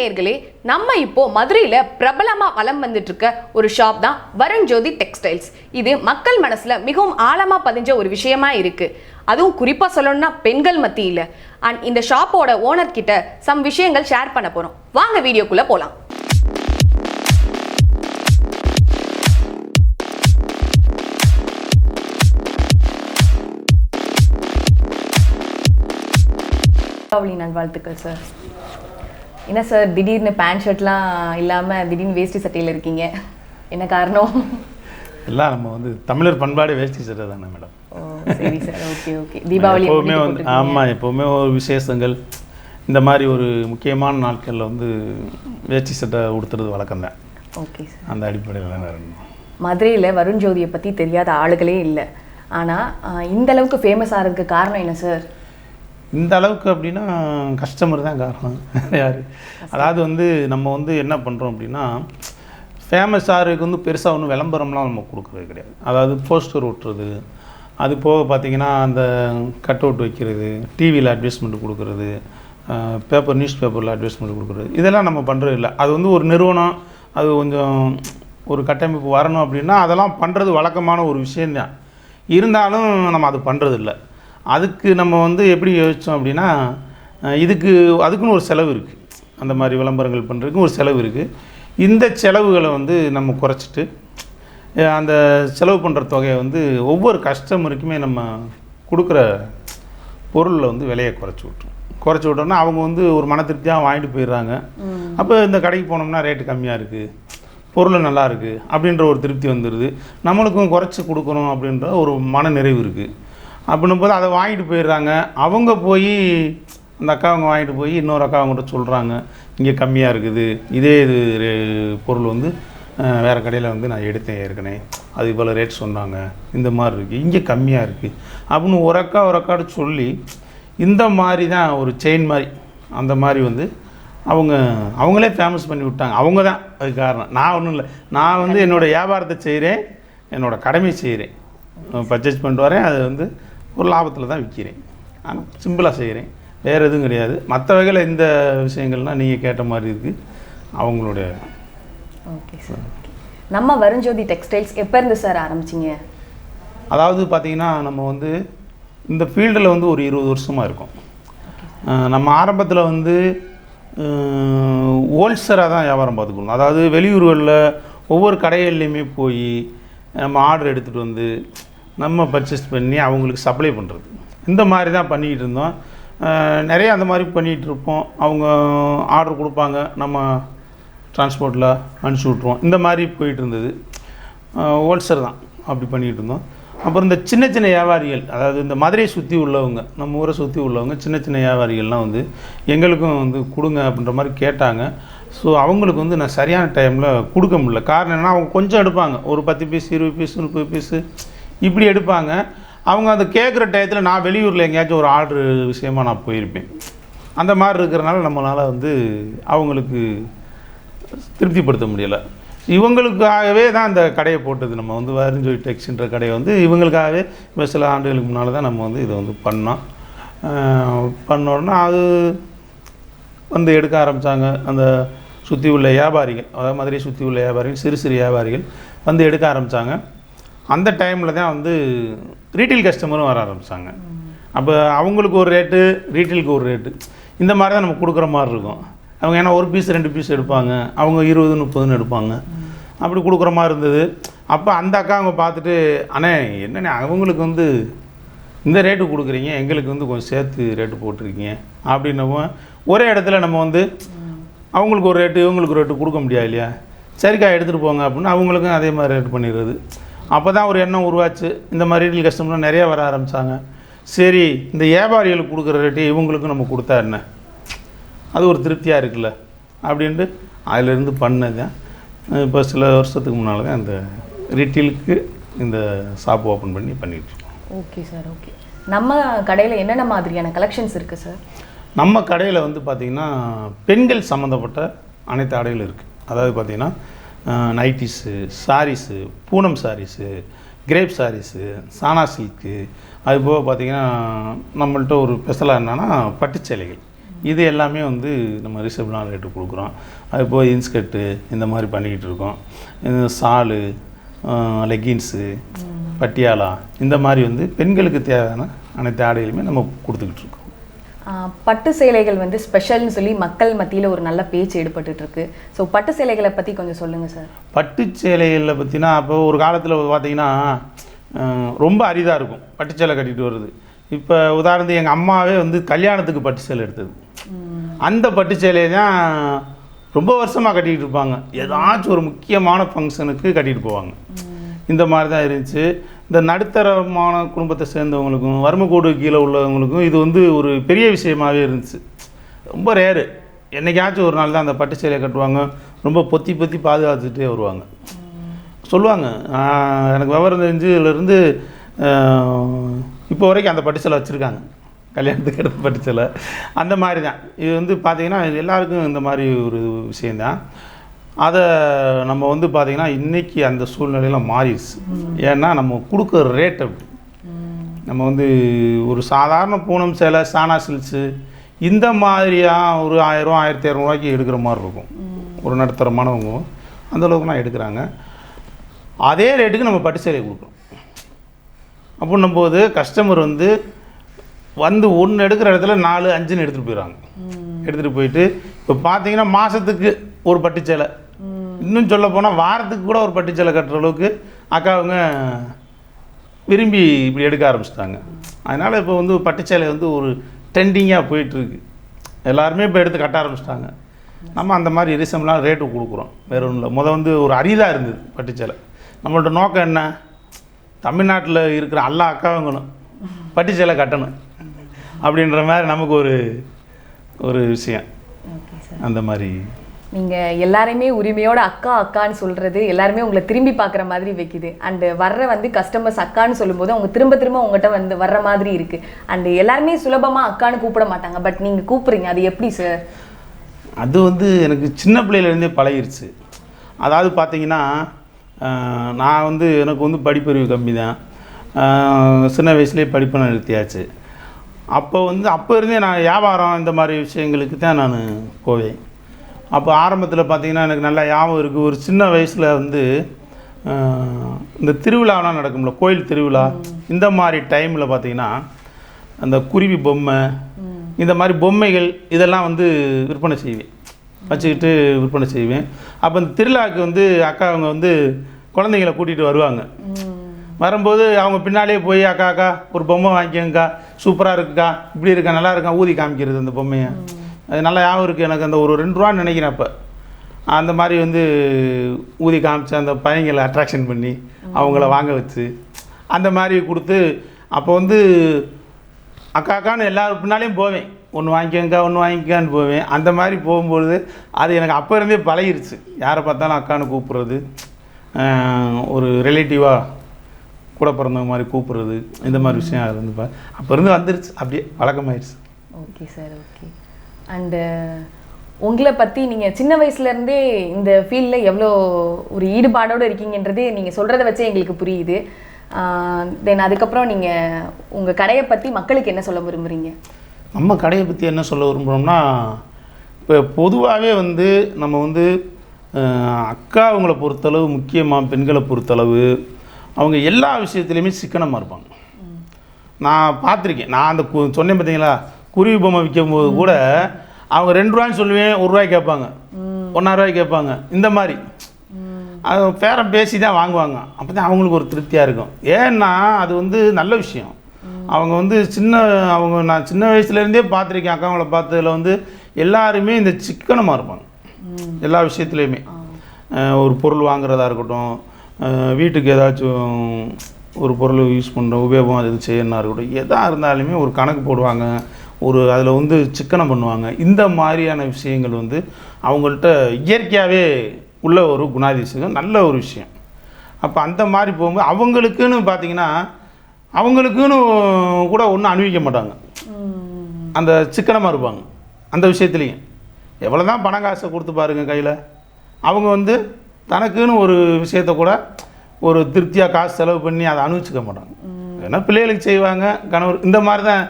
நேர்களே நம்ம இப்போ மதுரையில பிரபலமா வலம் வந்துட்டு இருக்க ஒரு ஷாப் தான் வருண் ஜோதி டெக்ஸ்டைல்ஸ். இது மக்கள் மனசுல மிகவும் ஆழமா பதிஞ்ச ஒரு விஷயமா இருக்கு. அதுவும் குறிப்பா சொல்லணும்னா பெண்கள் மத்தியில. அண்ட் இந்த ஷாப்போட ஓனர் கிட்ட சம் விஷயங்கள் ஷேர் பண்ண போறோம். வாங்க வீடியோக்குள்ள போலாம். தீபாவளி நல்வாழ்த்துக்கள் சார் என்ன சார் திடீர்னு பேண்ட் ஷர்ட்லாம் இல்லாமல் திடீர்னு வேஷ்டி சட்டையில் இருக்கீங்க? என்ன காரணம்? எல்லாம் நம்ம வந்து தமிழர் பண்பாடு வேஷ்டி சட்டை தானே மேடம். சரி சார் ஓகே ஓகே தீபாவளி எப்போவுமே வந்து ஆமாம் எப்போவுமே ஒரு விசேஷங்கள். இந்த மாதிரி ஒரு முக்கியமான நாட்களில் வந்து வேஷ்டி சட்டை உடுத்துறது வழக்கம் தான். ஓகே சார் அந்த அடிப்படையில் மதுரையில் வருண் ஜோதியை பற்றி தெரியாத ஆளுகளே இல்லை. ஆனால் இந்த அளவுக்கு ஃபேமஸ் ஆகிறதுக்கு காரணம் என்ன சார் இந்த அளவுக்கு அப்படின்னா கஸ்டமர் தான் காரணம். யார்? அதாவது வந்து நம்ம வந்து என்ன பண்ணுறோம் அப்படின்னா ஃபேமஸ் ஆருக்கு வந்து பெருசாக ஒன்றும் விளம்பரம்லாம் நம்ம கொடுக்குறது கிடையாது. அதாவது போஸ்டர் ஒட்டுறது அது போக பார்த்தீங்கன்னா அந்த கட் அவுட் வைக்கிறது டிவியில் அட்வர்டைஸ்மெண்ட் கொடுக்குறது பேப்பர் நியூஸ் பேப்பரில் அட்வர்டைஸ்மெண்ட் கொடுக்குறது இதெல்லாம் நம்ம பண்ணுறது இல்லை. அது வந்து ஒரு நிறுவனம் அது கொஞ்சம் ஒரு கட்டமைப்பு வரணும் அப்படின்னா அதெல்லாம் பண்ணுறது வழக்கமான ஒரு விஷயந்தான் இருந்தாலும் நம்ம அது பண்ணுறது இல்லை. அதுக்கு நம்ம வந்து எப்படி யோசித்தோம் அப்படின்னா இதுக்கு அதுக்குன்னு ஒரு செலவு இருக்குது அந்த மாதிரி விளம்பரங்கள் பண்ணுறதுக்கு ஒரு செலவு இருக்குது இந்த செலவுகளை வந்து நம்ம குறைச்சிட்டு அந்த செலவு பண்ணுற தொகையை வந்து ஒவ்வொரு கஸ்டமருக்குமே நம்ம கொடுக்குற பொருளில் வந்து விலையை குறைச்சி விட்ருவோம் குறைச்சி விட்டோம்னா அவங்க வந்து ஒரு மன திருப்தியாக வாங்கிட்டு போயிடுறாங்க. அப்போ இந்த கடைக்கு போனோம்னா ரேட்டு கம்மியாக இருக்குது பொருள் நல்லா இருக்குது அப்படின்ற ஒரு திருப்தி வந்துடுது நம்மளுக்கும் குறைச்சி கொடுக்கணும் அப்படின்ற ஒரு மன நிறைவு இருக்குது அப்படின்னும் போது அதை வாங்கிட்டு போயிடுறாங்க. அவங்க போய் அந்த அக்கா அவங்க வாங்கிட்டு போய் இன்னொரு அக்கா அவங்ககிட்ட சொல்கிறாங்க இங்கே கம்மியாக இருக்குது. இதே இது பொருள் வந்து வேறு கடையில் வந்து நான் எடுத்தேன் ஏற்கனவே. அது இவ்வளோ ரேட் சொன்னாங்க. இந்த மாதிரி இருக்குது இங்கே கம்மியாக இருக்குது அப்படின்னு ஒரு அக்கா ஒரு அக்காடு சொல்லி இந்த மாதிரி தான் ஒரு செயின் மாதிரி அந்த மாதிரி வந்து அவங்க அவங்களே ஃபேமஸ் பண்ணி விட்டாங்க. அவங்க தான் அது காரணம். நான் ஒன்றும் இல்லை. நான் வந்து என்னோடய வியாபாரத்தை செய்கிறேன் என்னோடய கடமை செய்கிறேன் பர்ச்சேஸ் பண்ணிட்டு வரேன். அது வந்து ஒரு லாபத்தில் தான் விற்கிறேன் ஆனால் சிம்பிளாக செய்கிறேன் வேறு எதுவும் கிடையாது. மற்ற வகையில் இந்த விஷயங்கள்லாம் நீங்கள் கேட்ட மாதிரி இருக்குது அவங்களுடைய ஓகே சார் நம்ம வருண் ஜோதி டெக்ஸ்டைல்ஸ் எப்போ இருந்து சார் ஆரம்பிச்சிங்க? அதாவது பார்த்திங்கன்னா நம்ம வந்து இந்த ஃபீல்டில் வந்து ஒரு இருபது வருஷமாக இருக்கும். நம்ம ஆரம்பத்தில் வந்து ஹோல்சராக தான் வியாபாரம் பார்த்துக்கணும். அதாவது வெளியூர்களில் ஒவ்வொரு கடைகள்லையுமே போய் நம்ம ஆர்டர் எடுத்துகிட்டு வந்து நம்ம பர்ச்சேஸ் பண்ணி அவங்களுக்கு சப்ளை பண்ணுறது இந்த மாதிரி தான் பண்ணிக்கிட்டு இருந்தோம். நிறைய அந்த மாதிரி பண்ணிகிட்டு இருப்போம். அவங்க ஆர்டர் கொடுப்பாங்க. நம்ம டிரான்ஸ்போர்ட்டில் அனுப்பிச்சி விட்ருவோம் இந்த மாதிரி போயிட்டு இருந்தது. ஹோல்சேல் தான் அப்படி பண்ணிகிட்டு இருந்தோம். அப்புறம் இந்த சின்ன சின்ன வியாபாரிகள் அதாவது இந்த மதுரையை சுற்றி உள்ளவங்க நம்ம ஊரை சுற்றி உள்ளவங்க சின்ன சின்ன வியாபாரிகள்லாம் வந்து எங்களுக்கும் வந்து கொடுங்க அப்படின்ற மாதிரி கேட்டாங்க. ஸோ அவங்களுக்கு வந்து நான் சரியான டைமில் கொடுக்க முடியல. காரணம் என்னென்னா அவங்க கொஞ்சம் எடுப்பாங்க. ஒரு பத்து பீஸ் இருபது பீஸ் முப்பது பீஸு இப்படி எடுப்பாங்க. அவங்க அதை கேட்குற டயத்தில் நான் வெளியூரில் எங்கேயாச்சும் ஒரு ஆர்டர் விஷயமாக நான் போயிருப்பேன். அந்த மாதிரி இருக்கிறனால நம்மளால் வந்து அவங்களுக்கு திருப்திப்படுத்த முடியலை. இவங்களுக்காகவே தான் அந்த கடையை போட்டது. நம்ம வந்து வருஞ்சோய் டெக்ஸ்ன்ற கடையை வந்து இவங்களுக்காகவே இப்போ சில ஆண்டுகளுக்கு முன்னால் தான் நம்ம வந்து இதை வந்து பண்ணோம். பண்ணோன்னா அது வந்து எடுக்க ஆரம்பித்தாங்க அந்த சுற்றி உள்ள வியாபாரிகள் அதாவது மாதிரி சுற்றி உள்ள வியாபாரிகள் சிறு சிறு வியாபாரிகள் வந்து எடுக்க ஆரம்பித்தாங்க அந்த டைமில் தான் வந்து ரீட்டைல் கஸ்டமரும் வர ஆரம்பித்தாங்க அப்போ அவங்களுக்கு ஒரு ரேட்டு ரீட்டைலுக்கு ஒரு ரேட்டு இந்த மாதிரி தான் நம்ம கொடுக்குற மாதிரி இருக்கும். அவங்க ஏன்னா ஒரு பீஸ் ரெண்டு பீஸ் எடுப்பாங்க. அவங்க இருபது முப்பதுன்னு எடுப்பாங்க. அப்படி கொடுக்குற மாதிரி இருந்தது. அப்போ அந்த அக்கா அவங்க பார்த்துட்டு அண்ணே என்னண்ணே அவங்களுக்கு வந்து இந்த ரேட்டு கொடுக்குறீங்க. எங்களுக்கு வந்து கொஞ்சம் சேர்த்து ரேட்டு போட்டிருக்கீங்க. அப்படின்னவும் ஒரே இடத்துல நம்ம வந்து அவங்களுக்கு ஒரு ரேட்டு இவங்களுக்கு ஒரு ரேட்டு கொடுக்க முடியாது இல்லையா? சரிக்கா எடுத்துகிட்டு போங்க. அப்படின்னு அவங்களுக்கும் அதே மாதிரி ரேட் பண்ணிடுறது. அப்போ தான் ஒரு எண்ணம் உருவாச்சு. இந்த மாதிரி ரீட்டைல் கஸ்டமர்லாம் நிறைய வர ஆரம்பித்தாங்க சரி இந்த வியாபாரிகளுக்கு கொடுக்குற ரேட்டு இவங்களுக்கும் நம்ம கொடுத்தா என்ன? அது ஒரு திருப்தியாக இருக்குல்ல? அப்படின்ட்டு அதிலிருந்து பண்ணது இப்போ சில வருஷத்துக்கு முன்னால் தான் இந்த ரீட்டெயிலுக்கு இந்த ஷாப் ஓப்பன் பண்ணி பண்ணிகிட்டு ஓகே சார் ஓகே நம்ம கடையில் என்னென்ன மாதிரியான கலெக்ஷன்ஸ் இருக்குது சார் நம்ம கடையில் வந்து பார்த்திங்கன்னா பெண்கள் சம்மந்தப்பட்ட அனைத்து ஆடைகளும் இருக்குது அதாவது பார்த்திங்கன்னா nighties sarees Poonam sarees crepe sarees சானா சில்க்கு அது போக பார்த்திங்கன்னா நம்மள்ட்ட ஒரு ஸ்பெஷலாக என்னென்னா பட்டுச்சேலைகள் இது எல்லாமே வந்து நம்ம ரிசப்லாம் ரேட்டு கொடுக்குறோம். அது போய் இன்ஸ்கர்ட்டு இந்த மாதிரி பண்ணிக்கிட்டு இருக்கோம். சாலு லெகின்ஸு பட்டியாலா இந்த மாதிரி வந்து பெண்களுக்கு தேவையான அனைத்து ஆடைகளுமே நம்ம கொடுத்துக்கிட்டு இருக்கோம். பட்டு சேலைகள் வந்து ஸ்பெஷல்னு சொல்லி மக்கள் மத்தியில் ஒரு நல்ல பேச்சு ஏற்பட்டுட்டு இருக்கு ஸோ பட்டு சேலைகளை பற்றி கொஞ்சம் சொல்லுங்கள் சார் பட்டு சேலைகளில் பார்த்தீங்கன்னா அப்போ ஒரு காலத்தில் பார்த்தீங்கன்னா ரொம்ப அரிதாக இருக்கும். பட்டு சேலை கட்டிட்டு வருது இப்போ உதாரணத்துக்கு எங்கள் அம்மாவே வந்து கல்யாணத்துக்கு பட்டு சேலை எடுத்தது. அந்த பட்டு சேலையை தான் ரொம்ப வருஷமாக கட்டிக்கிட்டு இருப்பாங்க. ஏதாச்சும் ஒரு முக்கியமான ஃபங்க்ஷனுக்கு கட்டிட்டு போவாங்க. இந்த மாதிரி தான் இருந்துச்சு. இந்த நடுத்தரமான குடும்பத்தை சேர்ந்தவங்களுக்கும் வறுமைக்கோடு கீழே உள்ளவங்களுக்கும் இது வந்து ஒரு பெரிய விஷயமாகவே இருந்துச்சு. ரொம்ப ரேரு என்னைக்காச்சும் ஒரு நாள் தான் அந்த பட்டு சேலையை கட்டுவாங்க. ரொம்ப பொத்தி பொத்தி பாதுகாத்துட்டே வருவாங்க. சொல்லுவாங்க. எனக்கு விவரம் தெரிஞ்சதுலேருந்து இப்போ வரைக்கும் அந்த பட்டு சேலை வச்சுருக்காங்க. கல்யாணத்துக்கு எடுத்த பட்டு சேலை அந்த மாதிரி தான். இது வந்து பார்த்திங்கன்னா எல்லாருக்கும் இந்த மாதிரி ஒரு விஷயந்தான் அதை நம்ம வந்து பார்த்திங்கன்னா இன்றைக்கி அந்த சூழ்நிலையில் மாறிடுச்சு. ஏன்னா நம்ம கொடுக்குற ரேட் அப்படி. நம்ம வந்து ஒரு சாதாரண பூனம் சேலை சானா சில்க்ஸு இந்த மாதிரியா ஒரு ஆயிரம் ஆயிரத்தி இரநூறுவாய்க்கு எடுக்கிற மாதிரி இருக்கும். ஒரு நடுத்தரமானவங்க அந்தளவுக்குலாம் எடுக்கிறாங்க. அதே ரேட்டுக்கு நம்ம பட்டு சேலை கொடுக்குறோம் அப்படின்னும் போது கஸ்டமர் வந்து வந்து ஒன்று எடுக்கிற இடத்துல நாலு அஞ்சுன்னு எடுத்துகிட்டு போயிடுறாங்க. எடுத்துகிட்டு போயிட்டு இப்போ பார்த்தீங்கன்னா மாதத்துக்கு ஒரு பட்டு சேலை இன்னும் சொல்ல போனால் வாரத்துக்கு கூட ஒரு பட்டு சேலை கட்டுற அளவுக்கு அக்காவுங்க விரும்பி இப்படி எடுக்க ஆரம்பிச்சிட்டாங்க. அதனால் இப்போ வந்து பட்டு சேலை வந்து ஒரு ட்ரெண்டிங்காக போயிட்டுருக்கு. எல்லாருமே இப்போ எடுத்து கட்ட ஆரம்பிச்சிட்டாங்க. நம்ம அந்த மாதிரி ரிசம்லாம் ரேட்டு கொடுக்குறோம். வேற ஒன்றும் இல்லை. முத வந்து ஒரு அரிதாக இருந்தது பட்டு சேலை. நம்மள்ட்ட நோக்கம் என்ன? தமிழ்நாட்டில் இருக்கிற எல்லா அக்காவங்களும் பட்டு சேலை கட்டணும் அப்படின்ற மாதிரி நமக்கு ஒரு ஒரு விஷயம். அந்த மாதிரி நீங்கள் எல்லாருமே உரிமையோட அக்கா அக்கான்னு சொல்கிறது எல்லாருமே உங்களை திரும்பி பார்க்குற மாதிரி வைக்குது. அண்டு வர்ற வந்து கஸ்டமர்ஸ் அக்கான்னு சொல்லும்போது அவங்க திரும்ப திரும்ப உங்கள்கிட்ட வந்து வர்ற மாதிரி இருக்குது அண்டு எல்லாருமே சுலபமாக அக்கான்னு கூப்பிட மாட்டாங்க. பட் நீங்கள் கூப்பிட்றீங்க. அது எப்படி சார் அது வந்து எனக்கு சின்ன பிள்ளையிலேருந்தே பழகிருச்சு. அதாவது பார்த்தீங்கன்னா நான் வந்து எனக்கு வந்து படிப்பறிவு கம்மி தான் சின்ன வயசுலேயே படிப்பை நிறுத்தியாச்சு. அப்போ வந்து அப்போ இருந்தே நான் வியாபாரம் இந்த மாதிரி விஷயங்களுக்கு தான் நான் போவேன். அப்போ ஆரம்பத்தில் பார்த்தீங்கன்னா எனக்கு நல்லா ஞாபகம் இருக்குது ஒரு சின்ன வயசில் வந்து இந்த திருவிழாலாம் நடக்கும்ல கோயில் திருவிழா இந்த மாதிரி டைமில் பார்த்தீங்கன்னா அந்த குருவி பொம்மை இந்த மாதிரி பொம்மைகள் இதெல்லாம் வந்து விற்பனை செய்வேன். வச்சுக்கிட்டு விற்பனை செய்வேன். அப்போ இந்த திருவிழாவுக்கு வந்து அக்கா அவங்க வந்து குழந்தைங்களை கூட்டிகிட்டு வருவாங்க. வரும்போது அவங்க பின்னாலேயே போய் அக்கா அக்கா ஒரு பொம்மை வாங்கிக்கோங்கக்கா சூப்பராக இருக்குக்கா இப்படி இருக்கா நல்லா இருக்கா ஊதி காமிக்கிறது அந்த பொம்மையை. அது நல்லா ஞாபகம் இருக்குது எனக்கு அந்த ஒரு ரெண்டு ரூபான்னு நினைக்கிறேன் அப்போ. அந்த மாதிரி வந்து ஊதி காமிச்சு அந்த பையங்களை அட்ராக்ஷன் பண்ணி அவங்கள வாங்க வச்சு அந்த மாதிரி கொடுத்து அப்போ வந்து அக்கா அக்கான்னு எல்லாரும் பின்னாலேயும் போவேன். ஒன்று வாங்கிக்கங்கக்கா ஒன்று வாங்கிக்கான்னு போவேன். அந்த மாதிரி போகும்பொழுது அது எனக்கு அப்போ இருந்தே பழகிருச்சு. யாரை பார்த்தாலும் அக்கான்னு கூப்பிட்றது ஒரு ரிலேட்டிவாக கூட பிறந்தவங்க மாதிரி கூப்பிட்றது இந்த மாதிரி விஷயம் அது வந்து ப- அப்போ இருந்து வந்துருச்சு. அப்படியே பழக்கமாயிருச்சு ஓகே சார் ஓகே. அண்டு உங்களை பற்றி நீங்கள் சின்ன வயசுலேருந்தே இந்த ஃபீல்டில் எவ்வளோ ஒரு ஈடுபாடோடு இருக்கீங்கன்றது நீங்கள் சொல்கிறத வச்சே எங்களுக்கு புரியுது. தென் அதுக்கப்புறம் நீங்கள் உங்கள் கடையை பற்றி மக்களுக்கு என்ன சொல்ல விரும்புகிறீங்க நம்ம கடையை பற்றி என்ன சொல்ல விரும்புகிறோம்னா இப்போ பொதுவாகவே வந்து நம்ம வந்து அக்கா அவங்கள பொறுத்தளவு முக்கியமாக பெண்களை பொறுத்தளவு அவங்க எல்லா விஷயத்துலையுமே சிக்கனமாக இருப்பாங்க. நான் பார்த்துருக்கேன். நான் அந்த சொன்னேன் பார்த்தீங்களா குருவி பொம்மை விற்கும்போது கூட அவங்க ரெண்டு ரூபாய்ன்னு சொல்லுவேன் ஒரு ரூபாய் கேட்பாங்க. ரூபாய் கேட்பாங்க. இந்த மாதிரி. அது பேரம் பேசி தான் வாங்குவாங்க. அப்போ தான் அவங்களுக்கு ஒரு திருப்தியாக இருக்கும். ஏன்னா அது வந்து நல்ல விஷயம். அவங்க வந்து சின்ன அவங்க நான் சின்ன வயசுலேருந்தே பார்த்துருக்கேன் அக்காவங்கள பார்த்ததுல வந்து எல்லாருமே இந்த சிக்கனமாக இருப்பாங்க. எல்லா விஷயத்துலையுமே. ஒரு பொருள் வாங்குறதா இருக்கட்டும் வீட்டுக்கு ஏதாச்சும் ஒரு பொருள் யூஸ் பண்ணுற உபயோகம் அது இது செய்யணும்னா இருக்கட்டும் எதாக இருந்தாலுமே ஒரு கணக்கு போடுவாங்க. ஒரு அதில் வந்து சிக்கனம் பண்ணுவாங்க. இந்த மாதிரியான விஷயங்கள் வந்து அவங்கள்ட்ட இயற்கையாகவே உள்ள ஒரு குணாதிசயம் நல்ல ஒரு விஷயம். அப்போ அந்த மாதிரி போகும்போது அவங்களுக்குன்னு பார்த்தீங்கன்னா அவங்களுக்குன்னு கூட ஒன்றும் அணிவிக்க மாட்டாங்க. அந்த சிக்கனமாக இருப்பாங்க. அந்த விஷயத்துலையும். எவ்வளோ தான் பணம் காசை கொடுத்து பாருங்க கையில். அவங்க வந்து தனக்குன்னு ஒரு விஷயத்த கூட ஒரு திருப்தியாக காசு செலவு பண்ணி அதை அனுபவிச்சுக்க மாட்டாங்க. ஏன்னா பிள்ளைகளுக்கு செய்வாங்க கணவர். இந்த மாதிரி தான்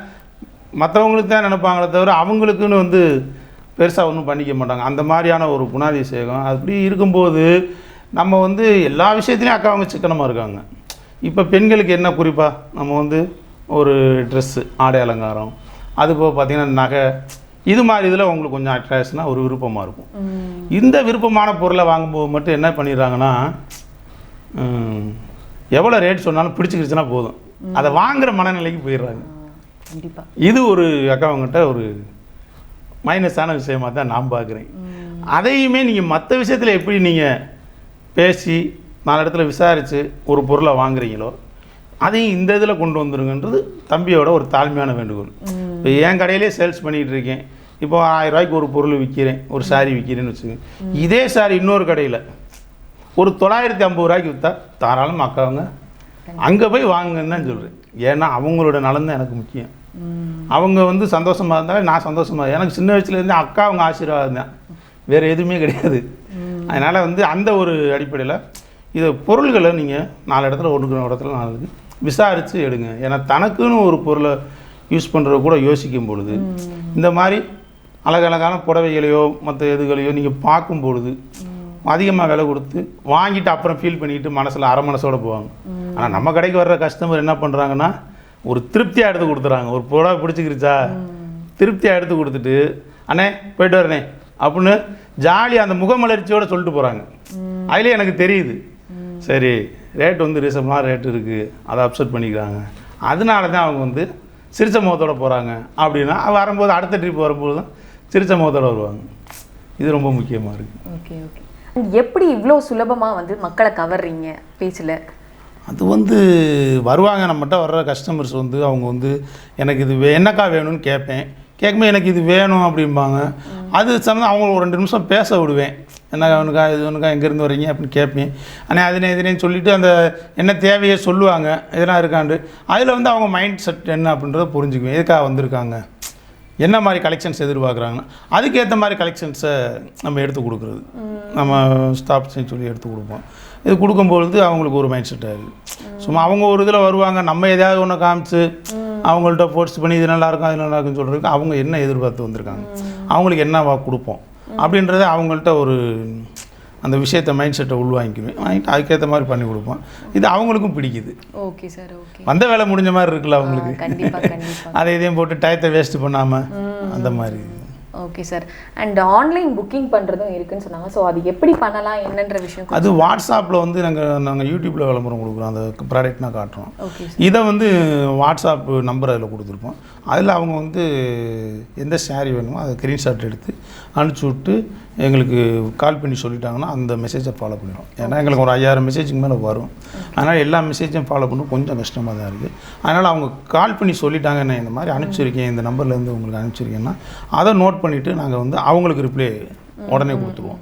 மற்றவங்களுக்கு தான் நினைப்பாங்களே தவிர அவங்களுக்குன்னு வந்து பெருசாக ஒன்றும் பண்ணிக்க மாட்டாங்க. அந்த மாதிரியான ஒரு குணாதிசயம் அப்படி இருக்கும்போது நம்ம வந்து எல்லா விஷயத்துலையும் அக்கா அவங்க சிக்கனமாக இருக்காங்க. இப்போ பெண்களுக்கு என்ன குறிப்பாக நம்ம வந்து ஒரு ட்ரெஸ்ஸு ஆடை அலங்காரம் அது போக பார்த்திங்கன்னா நகை. இது மாதிரி இதில் உங்களுக்கு கொஞ்சம் அட்ராக்ஷனாக ஒரு விருப்பமாக இருக்கும். இந்த விருப்பமான பொருளை வாங்கும்போது மட்டும் என்ன பண்ணிடுறாங்கன்னா எவ்வளோ ரேட் சொன்னாலும் பிடிச்சிக்கிடுச்சுன்னா போதும். அதை வாங்குற மனநிலைக்கு போயிடுறாங்க. கண்டிப்பா. இது ஒரு அக்காவங்கிட்ட ஒரு மைனஸான விஷயமா தான் நான் பார்க்குறேன். அதையுமே நீங்கள் மற்ற விஷயத்தில் எப்படி நீங்கள் பேசி நாலு இடத்துல விசாரித்து ஒரு பொருளை வாங்குறீங்களோ அதையும் இந்த இதில் கொண்டு வந்துருங்கன்றது தம்பியோட ஒரு தாழ்மையான வேண்டுகோள். இப்போ என் கடையிலே சேல்ஸ் பண்ணிகிட்டு இருக்கேன். இப்போ ஆயிரம் ரூபாய்க்கு ஒரு பொருள் விற்கிறேன் ஒரு சாரி விற்கிறேன்னு வச்சுக்கோங்க. இதே சாரி இன்னொரு கடையில் ஒரு தொள்ளாயிரத்தி ஐம்பது ரூபாய்க்கு விற்றா தாராளமாக அக்காவங்க அங்கே போய் வாங்குங்கன்னு தான் சொல்கிறேன் ஏன்னா அவங்களோட நலன் தான் எனக்கு முக்கியம். அவங்க வந்து சந்தோஷமாக இருந்தாலே நான் சந்தோஷமாக எனக்கு சின்ன வயசுலேருந்து அக்கா அவங்க ஆசீர்வாதம் தான். வேறு எதுவுமே கிடையாது. அதனால் வந்து அந்த ஒரு அடிப்படையில் இது பொருள்களை நீங்கள் நாலு இடத்துல ஒன்று இடத்துல நாலு விசாரித்து எடுங்க. ஏன்னா தனக்குன்னு ஒரு பொருளை யூஸ் பண்ணுறது கூட யோசிக்கும் பொழுது இந்த மாதிரி அழகழகான புடவைகளையோ மற்ற எதுகளையோ நீங்கள் பார்க்கும் பொழுது அதிகமாக விலை கொடுத்து வாங்கிட்டு அப்புறம் ஃபீல் பண்ணிட்டு மனசில் அரை மனசோட போவாங்க ஆனால் நம்ம கடைக்கு வர்ற கஸ்டமர் என்ன பண்ணுறாங்கன்னா ஒரு திருப்தியாக எடுத்து கொடுத்துறாங்க. ஒரு புடவை பிடிச்சிக்கிருச்சா? திருப்தியாக எடுத்து கொடுத்துட்டு அண்ணே போயிட்டு வரனே. அப்படின்னு ஜாலியாக அந்த முகமலர்ச்சியோட சொல்லிட்டு போகிறாங்க அதிலே எனக்கு தெரியுது. சரி ரேட் வந்து ரீசனாக ரேட் இருக்குது அதை அப்செட் பண்ணிக்கிறாங்க. அதனால தான் அவங்க வந்து சிரிச்ச முகத்தோட போகிறாங்க அப்படின்னா வரும்போது அடுத்த ட்ரிப் வரும்போது தான் சிரிச்ச முகத்தோட வருவாங்க. இது ரொம்ப முக்கியமாக இருக்குது ஓகே ஓகே. எப்படி இவ்வளோ சுலபமாக வந்து மக்களை கவர்றீங்க பேச்சில்? அது வந்து வருவாங்க நம்மகிட்ட வர்ற கஸ்டமர்ஸ் வந்து அவங்க வந்து எனக்கு இது வே என்னக்கா வேணும்னு கேட்பேன். கேட்கும்போது எனக்கு இது வேணும் அப்படிம்பாங்க. அது சம்மந்தம் அவங்க ஒரு ரெண்டு நிமிஷம் பேச விடுவேன். என்ன வேணுக்கா இது வேணுக்கா எங்கேருந்து வரீங்க அப்படின்னு கேட்பேன். ஆனால் அதுனே இதுனேன்னு சொல்லிவிட்டு அந்த என்ன தேவையை சொல்லுவாங்க. இதெல்லாம் இருக்காண்டு அதில் வந்து அவங்க மைண்ட் செட் என்ன அப்படின்றத புரிஞ்சுக்குவேன். எதுக்காக வந்திருக்காங்க? என்ன மாதிரி கலெக்ஷன்ஸ் எதிர்பார்க்குறாங்கன்னா அதுக்கேற்ற மாதிரி கலெக்ஷன்ஸை நம்ம எடுத்து கொடுக்குறது. நம்ம ஸ்டாப்ஸ்ன்னு சொல்லி எடுத்து கொடுப்போம். இது கொடுக்கும்பொழுது அவங்களுக்கு ஒரு மைண்ட் செட் ஆகுது சும்மா அவங்க ஒரு இதில் வருவாங்க நம்ம எதாவது ஒன்று காமிச்சு அவங்கள்ட்ட ஃபோர்ஸ் பண்ணி இது நல்லா இருக்கும் அது நல்லா இருக்குன்னு சொல்கிறதுக்கு அவங்க என்ன எதிர்பார்த்து வந்திருக்காங்க? அவங்களுக்கு என்னவா கொடுப்போம்? அப்படின்றத அவங்கள்ட்ட ஒரு அந்த விஷயத்தை மைண்ட் செட்டை உள்வாங்கிக்குவேன். வாங்கிட்டு அதுக்கேற்ற மாதிரி பண்ணி கொடுப்போம். இது அவங்களுக்கும் பிடிக்குது. Okay sir okay. வந்த வேலை முடிஞ்ச மாதிரி இருக்குல்ல அவங்களுக்கு. அதை இதையும் போட்டு டயத்தை வேஸ்ட் பண்ணாமல் அந்த மாதிரி. Okay sir and online booking பண்றதும் இருக்குன்னு சொன்னாங்க. ஸோ அது எப்படி பண்ணலாம்? என்னன்ற விஷயம் அது வாட்ஸ்அப்பில் வந்து நாங்கள் நாங்கள் யூடியூப்பில் விளம்பரம் கொடுக்குறோம். அந்த ப்ராடக்ட் நான் காட்டுறோம் இதை வந்து வாட்ஸ்அப் நம்பர் அதில் கொடுத்துருப்போம். அதில் அவங்க வந்து எந்த ஷேரி வேணுமோ அதை ஸ்க்ரீன்ஷாட் எடுத்து அனுப்பிச்சி விட்டு எங்களுக்கு கால் பண்ணி சொல்லிட்டாங்கன்னா அந்த மெசேஜை ஃபாலோ பண்ணிடுவோம் ஏன்னா எங்களுக்கு ஒரு ஐயாயிரம் மெசேஜுக்கு மேலே வரும். அதனால் எல்லா மெசேஜும் ஃபாலோ பண்ண கொஞ்சம் கஷ்டமாக தான் இருக்குது அதனால் அவங்க கால் பண்ணி சொல்லிட்டாங்க என்ன இந்த மாதிரி அனுப்பிச்சிருக்கேன் இந்த நம்பர்லேருந்து உங்களுக்கு அனுப்பிச்சிருக்கேன்னா அதை நோட் பண்ணிவிட்டு நாங்கள் வந்து அவங்களுக்கு ரிப்ளை உடனே கொடுத்துருவோம்.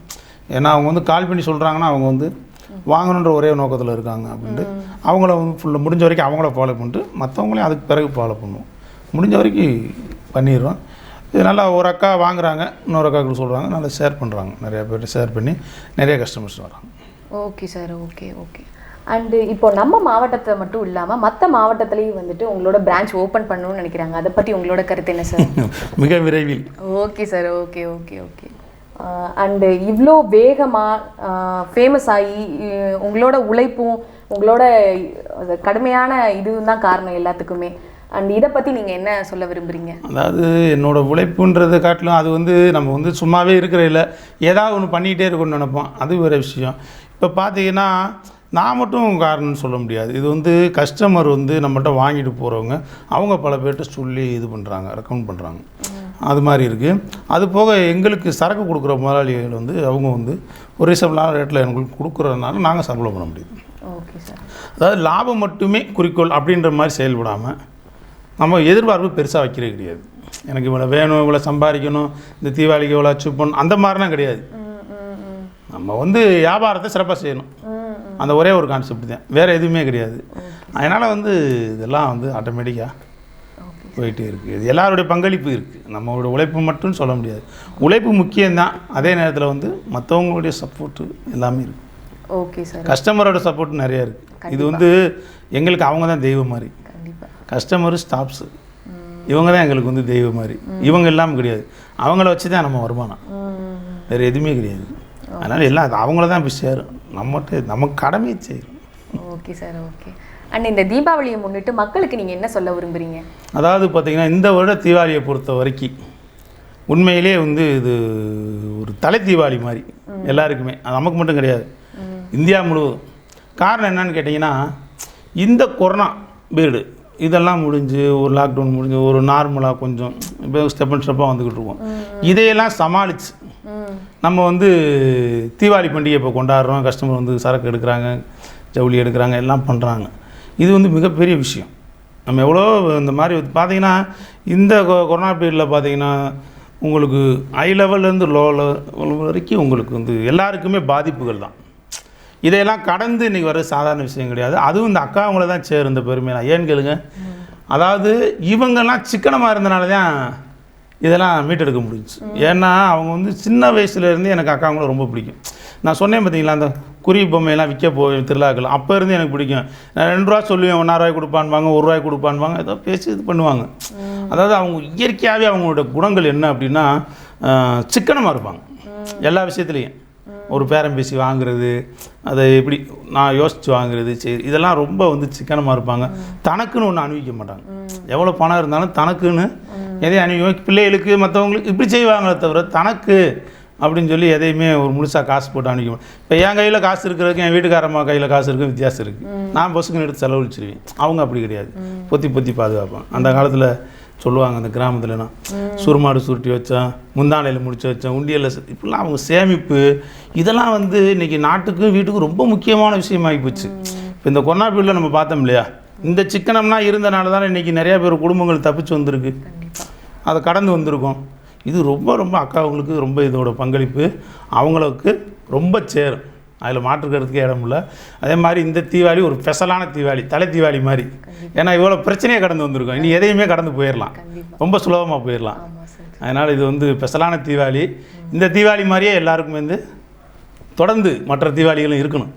ஏன்னா அவங்க வந்து கால் பண்ணி சொல்கிறாங்கன்னா அவங்க வந்து வாங்கணுன்ற ஒரே நோக்கத்தில் இருக்காங்க அப்படின்ட்டு அவங்கள வந்து ஃபுல்லாக முடிஞ்ச வரைக்கும் அவங்கள ஃபாலோ பண்ணிட்டு மற்றவங்களையும் அதுக்கு பிறகு ஃபாலோ பண்ணுவோம். முடிஞ்ச வரைக்கும் பண்ணிடுறோம். இது நல்லா ஒரு அக்கா வாங்குறாங்க இன்னொரு அக்காவுக்கு சொல்கிறாங்க நல்லா ஷேர் பண்ணுறாங்க நிறைய பேர்ட்ட ஷேர் பண்ணி நிறைய கஸ்டமர்ஸ் வராங்க. Okay sir okay okay and இப்போ நம்ம மாவட்டத்தை மட்டும் இல்லாமல் மற்ற மாவட்டத்துலேயும் வந்துட்டு உங்களோட பிரான்ச் ஓப்பன் பண்ணணும்னு நினைக்கிறாங்க. அதை பற்றி உங்களோட கருத்து என்ன சார் மிக விரைவில். Okay sir okay okay okay and இவ்வளோ வேகமாக ஃபேமஸ் ஆகி உங்களோட உழைப்பும் உங்களோட கடுமையான இதுவும் தான் காரணம் எல்லாத்துக்குமே. அண்ட் இதை பற்றி நீங்கள் என்ன சொல்ல விரும்புகிறீங்க அதாவது என்னோட உழைப்புன்றதை காட்டிலும் அது வந்து நம்ம வந்து சும்மாவே இருக்கிற இல்லை. ஏதாவது ஒன்று பண்ணிகிட்டே இருக்கணும்னு நினைப்போம். அது வேறு விஷயம். இப்போ பார்த்தீங்கன்னா நான் மட்டும் காரணம்னு சொல்ல முடியாது. இது வந்து கஸ்டமர் வந்து நம்மகிட்ட வாங்கிட்டு போகிறவங்க அவங்க பல பேர்கிட்ட சொல்லி இது பண்ணுறாங்க ரெக்கமெண்ட் பண்ணுறாங்க அது மாதிரி இருக்குது அது போக எங்களுக்கு சரக்கு கொடுக்குற முதலாளிகள் வந்து அவங்க வந்து ஒரு ரீசனபிளான ரேட்டில் எங்களுக்கு கொடுக்குறதுனால நாங்கள் சப்ளை பண்ண முடியுது. ஓகே சார் அதாவது லாபம் மட்டுமே குறிக்கோள் அப்படின்ற மாதிரி செயல்படாமல் நம்ம எதிர்பார்ப்பு பெருசாக வைக்கிறது கிடையாது. எனக்கு இவ்வளோ வேணும் இவ்வளோ சம்பாதிக்கணும் இந்த தீபாவளிக்கு இவ்வளோ அச்சீவ் பண்ணணும் அந்த மாதிரிலாம் கிடையாது. நம்ம வந்து வியாபாரத்தை சிறப்பாக செய்யணும். அந்த ஒரே ஒரு கான்செப்ட் தான். வேறு எதுவுமே கிடையாது. அதனால் வந்து இதெல்லாம் வந்து ஆட்டோமேட்டிக்காக போயிட்டே இருக்குது இது எல்லாருடைய பங்களிப்பு இருக்குது நம்மளோட உழைப்பு மட்டும் சொல்ல முடியாது. உழைப்பு முக்கியம்தான். அதே நேரத்தில் வந்து மற்றவங்களுடைய சப்போர்ட்டு எல்லாமே இருக்குது ஓகே சார். கஸ்டமரோட சப்போர்ட் நிறைய இருக்குது இது வந்து எங்களுக்கு அவங்க தான் தெய்வம் மாதிரி. கஸ்டமரு ஸ்டாஃப்ஸு இவங்க தான் எங்களுக்கு வந்து தெய்வம் மாதிரி. இவங்க இல்லாமல் கிடையாது. அவங்கள வச்சு தான் நம்ம வருமானம். வேறு எதுவுமே கிடையாது. அதனால் எல்லாம் அது அவங்கள தான் போய் சேரும். நம்மகிட்ட நமக்கு கடமையை செய்யணும் ஓகே சார் ஓகே அண்ட் இந்த தீபாவளியை முன்னிட்டு மக்களுக்கு நீங்க என்ன சொல்ல விரும்புறீங்க? அதாவது பார்த்திங்கன்னா இந்த வருட தீபாவளியை பொறுத்த வரைக்கும் உண்மையிலே வந்து இது ஒரு தலை தீபாவளி மாதிரி. எல்லாருக்குமே. அது நமக்கு மட்டும் கிடையாது. இந்தியா முழுவதும். காரணம் என்னன்னு கேட்டிங்கன்னா இந்த கொரோனா பீரியடு இதெல்லாம் முடிஞ்சு ஒரு லாக்டவுன் முடிஞ்சு ஒரு நார்மலாக கொஞ்சம் இப்போ ஸ்டெப் அண்ட் ஸ்டெப்பாக வந்துக்கிட்டு இருக்கோம். இதையெல்லாம் சமாளித்து நம்ம வந்து தீபாவளி பண்டிகை இப்போ கொண்டாடுறோம். கஸ்டமர் வந்து சரக்கு எடுக்கிறாங்க ஜவுளி எடுக்கிறாங்க எல்லாம் பண்ணுறாங்க இது வந்து மிகப்பெரிய விஷயம். நம்ம எவ்வளோ இந்த மாதிரி பார்த்தீங்கன்னா இந்த கொ- கொரோனா பீரியடில் பார்த்தீங்கன்னா உங்களுக்கு ஹை லெவல்லேருந்து லோ லெவல் வரைக்கும் உங்களுக்கு வந்து எல்லாருக்குமே பாதிப்புகள் தான். இதையெல்லாம் கடந்து இன்றைக்கி வர சாதாரண விஷயம் கிடையாது. அதுவும் இந்த அக்காவங்கள தான் சேரும் இந்த பெருமை நான் ஏன்னு கேளுங்க. அதாவது இவங்கெல்லாம் சிக்கனமாக இருந்தனால தான் இதெல்லாம் மீட்டெடுக்க முடிஞ்சுச்சு. ஏன்னா அவங்க வந்து சின்ன வயசுலேருந்து எனக்கு அக்காவங்கள ரொம்ப பிடிக்கும். நான் சொன்னேன் பார்த்தீங்களா அந்த குருவி பொம்மையெல்லாம் விற்க போய் திருவிழாக்கள் அப்போ இருந்து எனக்கு பிடிக்கும். நான் ரெண்டு ரூபா சொல்லுவேன் ஒன்றாயிரம் கொடுப்பான்வாங்க ஒரு ரூபாய் கொடுப்பான்வாங்க ஏதோ பேசி இது பண்ணுவாங்க. அதாவது அவங்க இயற்கையாகவே அவங்களோட குணங்கள் என்ன அப்படின்னா சிக்கனமாக இருப்பாங்க. எல்லா விஷயத்துலையும். ஒரு பேரம் பேசி வாங்குறது அதை எப்படி நான் யோசித்து வாங்குறது சரி இதெல்லாம் ரொம்ப வந்து சிக்கனமாக இருப்பாங்க. தனக்குன்னு ஒன்று அணிவிக்க மாட்டாங்க. எவ்வளோ பணம் இருந்தாலும் தனக்குன்னு எதையும் அணிவிக்க பிள்ளைகளுக்கு மற்றவங்களுக்கு இப்படி செய்வாங்களே தவிர தனக்கு அப்படின்னு சொல்லி எதையுமே ஒரு முழுசாக காசு போட்டு அணிக்க இப்போ என் கையில் காசு இருக்கிறதுக்கு என் வீட்டுக்காரம்மா கையில் காசு இருக்கும் வித்தியாசம் இருக்குது நான் பஸ்ஸுக்கு எடுத்து செலவழிச்சிருவேன். அவங்க அப்படி கிடையாது. பொத்தி பொத்தி பாதுகாப்பேன் அந்த காலத்தில் சொல்லுவாங்க அந்த கிராமத்துலலாம் சுருமாடு சுருட்டி வச்சேன் முந்தானையில் முடிச்சு வச்சேன் உண்டியலில் சே- இப்படிலாம் அவங்க சேமிப்பு இதெல்லாம் வந்து இன்றைக்கி நாட்டுக்கும் வீட்டுக்கும் ரொம்ப முக்கியமான விஷயமாகி போச்சு. இப்போ இந்த கொரோனா பீரியடில் நம்ம பார்த்தோம் இல்லையா? இந்த சிக்கனம்னா இருந்தனால தான் இன்றைக்கி நிறையா பேர் குடும்பங்கள் தப்பிச்சு வந்திருக்கு. அதை கடந்து வந்திருக்கோம். இது ரொம்ப ரொம்ப அக்காவங்களுக்கு ரொம்ப இதோட பங்களிப்பு. அவங்களுக்கு ரொம்ப சேரும். அதில் மாற்றுக்கிறதுக்கே இடம் இல்லை. அதே மாதிரி இந்த தீபாவளி ஒரு ஸ்பெஷலான தீபாவளி தலை தீபாவளி மாதிரி. ஏன்னா இவ்வளோ பிரச்சனையை கடந்து வந்திருக்கோம். இனி எதையுமே கடந்து போயிடலாம் ரொம்ப சுலபமாக போயிடலாம் அதனால் இது வந்து ஸ்பெஷலான தீபாவளி இந்த தீபாவளி மாதிரியே எல்லாருக்கும் வந்து தொடர்ந்து மற்ற தீபாவளிகளும் இருக்கணும்.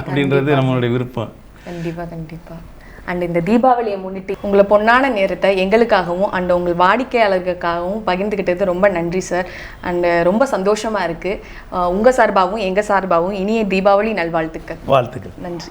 அப்படின்றது நம்மளுடைய விருப்பம். கண்டிப்பா கண்டிப்பா. அண்ட் இந்த தீபாவளியை முன்னிட்டு உங்களை பொன்னான நேரத்தை எங்களுக்காகவும் அண்ட் உங்கள் வாடிக்கையாளர்களுக்காகவும் பகிர்ந்துக்கிட்டது ரொம்ப நன்றி சார் அண்ட் ரொம்ப சந்தோஷமா இருக்கு. அஹ் உங்க சார்பாகவும் எங்க சார்பாகவும் இனிய தீபாவளி நல்வாழ்த்துக்கள். வாழ்த்துக்கள். நன்றி.